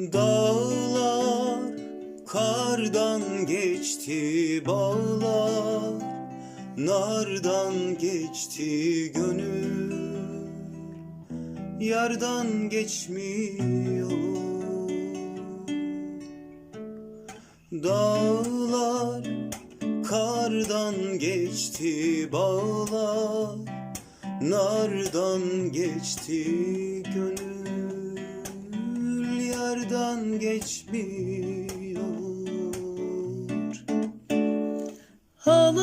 Dağlar kardan geçti bağlar Nardan geçti gönül. Yardan geçmiyor. Dağlar kardan geçti bağlar Nardan geçti gönül Yardan geçmiyor. Halay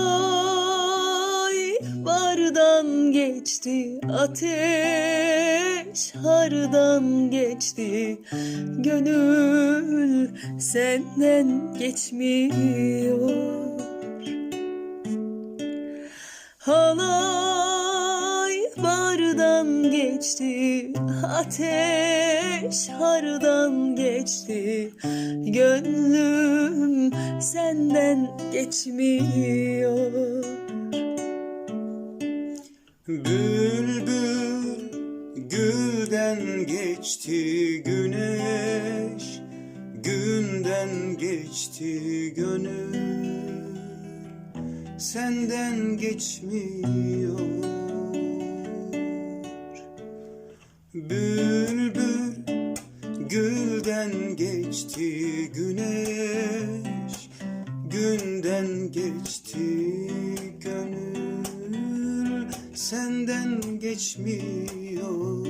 bardan geçti ateş hardan geçti. Gönül senden geçmiyor. Halay geçti ateş hardan geçti. Gönlüm senden geçmiyor. Bülbül gülden geçti güneş Günden geçti gönül. Senden geçmiyor Bülbül gülden geçti güneş Günden geçti gönül Senden geçmiyor.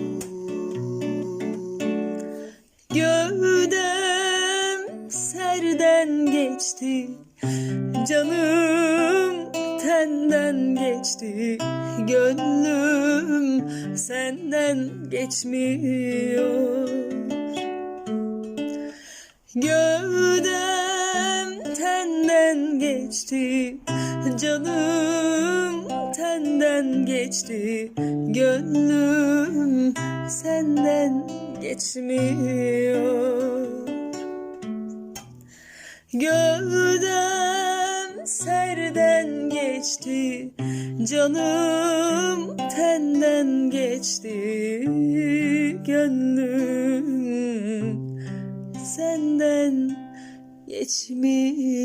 Gövdem serden geçti Canım tenden geçti Gönlüm senden geçmiyor. Gövdem tenden geçti Canım tenden geçti Gönlüm senden geçmiyor. Gövdem geçti. Canım tenden geçti. Gönlüm senden geçmiyor